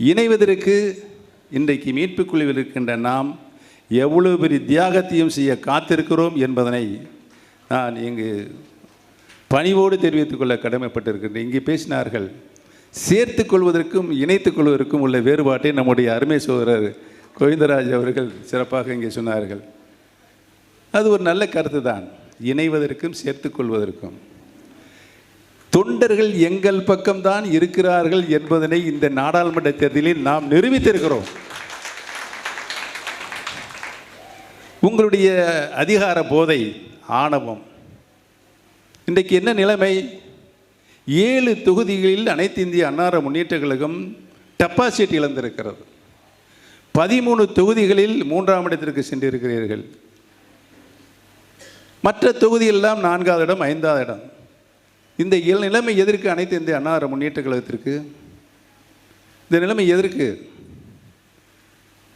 இணைவதற்கு இன்றைக்கு மீட்புக் குழுவில் இருக்கின்ற நாம் எவ்வளவு பெரிய தியாகத்தையும் செய்ய காத்திருக்கிறோம் என்பதனை நான் இங்கு பணிவோடு தெரிவித்துக் கொள்ள கடமைப்பட்டிருக்கின்றேன். இங்கே பேசினார்கள் சேர்த்து கொள்வதற்கும் இணைத்துக் கொள்வதற்கும் உள்ள வேறுபாட்டை நம்முடைய அருமை சோதரர் கோவிந்தராஜ் அவர்கள் சிறப்பாக இங்கே சொன்னார்கள். அது ஒரு நல்ல கருத்து தான் இணைவதற்கும் சேர்த்து கொள்வதற்கும். தொண்டர்கள் எங்கள் பக்கம்தான் இருக்கிறார்கள் என்பதனை இந்த நாடாளுமன்ற தேர்தலில் நாம் நிரூபித்திருக்கிறோம். உங்களுடைய அதிகார போதை ஆணவம். இன்றைக்கு என்ன நிலைமை? ஏழு தொகுதிகளில் அனைத்து இந்திய அன்னார முன்னேற்ற கழகம் டெபாசிட் இழந்திருக்கிறது. பதிமூணு தொகுதிகளில் மூன்றாம் இடத்திற்கு சென்றிருக்கிறீர்கள். மற்ற தொகுதியெல்லாம் நான்காவது இடம் ஐந்தாவது இடம். இந்த இயல் நிலைமை எதற்கு அனைத்து இந்திய அன்னார முன்னேற்ற கழகத்திற்கு? இந்த நிலைமை எதற்கு?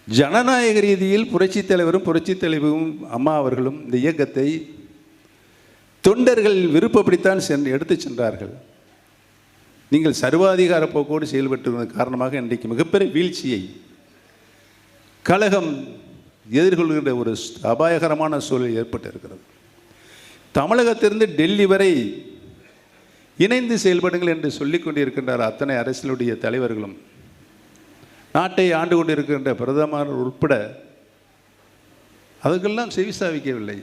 ஜனநாயக ரீதியில் புரட்சித் தலைவரும் புரட்சித் தலைவரும் அம்மா அவர்களும் இந்த இயக்கத்தை தொண்டர்கள் விருப்பப்படித்தான் சென்று எடுத்துச் சென்றார்கள். நீங்கள் சர்வாதிகார போக்கோடு செயல்பட்டு காரணமாக இன்றைக்கு மிகப்பெரிய வீழ்ச்சியை கழகம் எதிர்கொள்கின்ற ஒரு அபாயகரமான சூழல் ஏற்பட்டிருக்கிறது. தமிழகத்திலிருந்து டெல்லி வரை இணைந்து செயல்படுங்கள் என்று சொல்லிக் கொண்டிருக்கின்றார் அத்தனை அரசியலுடைய தலைவர்களும். நாட்டை ஆண்டு கொண்டிருக்கின்ற பிரதமர் உட்பட அதுக்கெல்லாம் செவிசாவிக்கவில்லை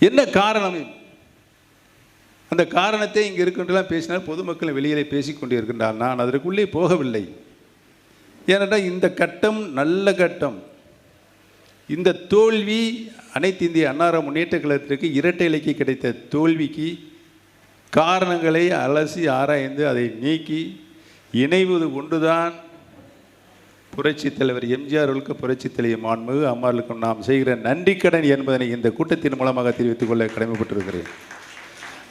என்ன காரணம்? அந்த காரணத்தை இங்கே இருக்கின்றலாம் பேசினால் பொதுமக்கள் வெளியிலே பேசிக் கொண்டிருக்கின்றார். நான் அதற்குள்ளே போகவில்லை. ஏனென்றால் இந்த கட்டம் நல்ல கட்டம். இந்த தோல்வி அனைத்து இந்திய அன்னார முன்னேற்ற கழகத்திற்கு இரட்டை இலைக்கு கிடைத்த தோல்விக்கு காரணங்களை அலசி ஆராய்ந்து அதை நீக்கி இணைவது ஒன்றுதான் புரட்சி தலைவர் எம்ஜிஆர் அவர்களுக்கு புரட்சி தலைவர் மாண்பு அம்மார்களுக்கும் நாம் செய்கிற நன்றிக்கடன் என்பதனை இந்த கூட்டத்தின் மூலமாக தெரிவித்துக் கொள்ள கடமைப்பட்டிருக்கிறேன்.